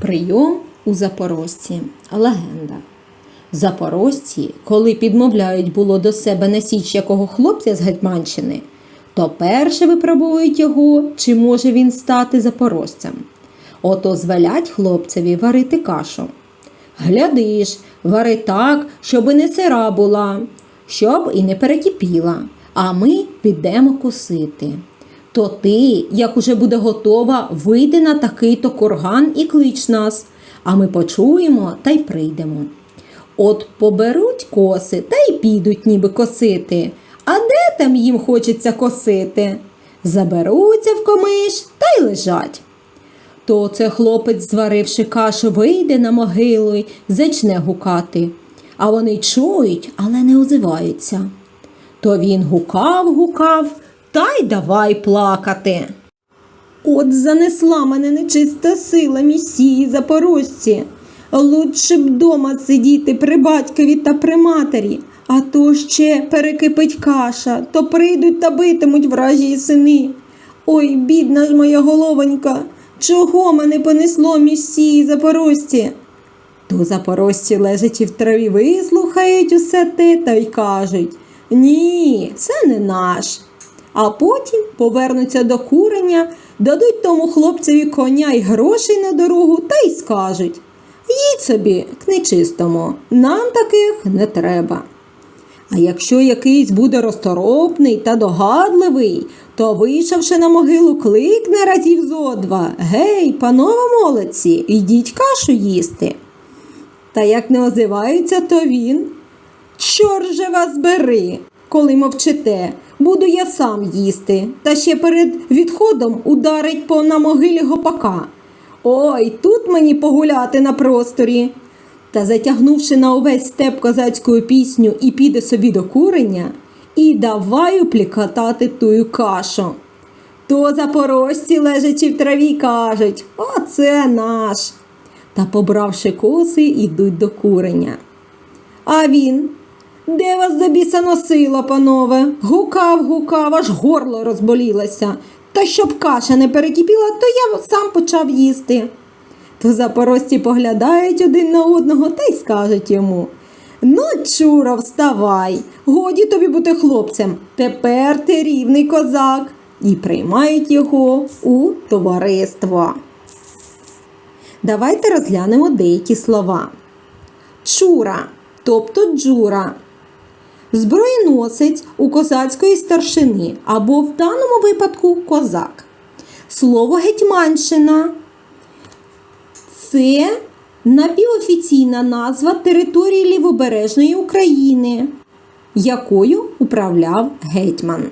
Прийом у Запорожці. Легенда. Запорожці, коли підмовляють було до себе на січ якого хлопця з Гетьманщини, то перше випробують його, чи може він стати запорожцем. Ото звелять хлопцеві варити кашу. Гляди ж, вари так, щоб і не сира була, щоб і не перекипіла, а ми підемо косити. То ти, як уже буде готова, вийди на такий-то курган і клич нас, а ми почуємо та й прийдемо. От поберуть коси та й підуть ніби косити. А де там їм хочеться косити? Заберуться в комиш та й лежать. То це хлопець, зваривши кашу, вийде на могилу й зачне гукати. А вони чують, але не озиваються. То він гукав, гукав, та й давай плакати. От занесла мене нечиста сила місії запорожці. Лучше б дома сидіти при батькові та при матері, а то ще перекипить каша, то прийдуть та битимуть вражі сини. Ой, бідна ж моя головонька, чого мене понесло місії запорожці? То запорожці лежачи в траві вислухають усе те та й кажуть Ні, це не наш. А потім повернуться до курення, дадуть тому хлопцеві коня й грошей на дорогу та й скажуть Їдь собі к нечистому, нам таких не треба. А якщо якийсь буде розторопний та догадливий, то, вийшовши на могилу, кликне разів зо два Гей, панове молодці, йдіть кашу їсти. Та як не озивається, то він. Чор же вас бери, коли мовчите, буду я сам їсти, та ще перед відходом ударить по на могилі гопака. Ой, тут мені погуляти на просторі. Та затягнувши на увесь степ козацьку пісню і піде собі до курення, і давай уплікатати тую кашу. То запорожці, лежачи в траві, кажуть Оце наш. Та, побравши коси, ідуть до курення. А він. Де вас до біса носило, панове? Гукав, гукав, аж горло розболілося. Та щоб каша не перекипіла, то я сам почав їсти. То запорожці поглядають один на одного та й скажуть йому Ну, чуро, вставай, годі тобі бути хлопцем. Тепер ти рівний козак. І приймають його у товариство. Давайте розглянемо деякі слова. Чура, тобто джура. Зброєносець у козацької старшини або в даному випадку козак. Слово гетьманщина це напівофіційна назва території Лівобережної України, якою управляв гетьман.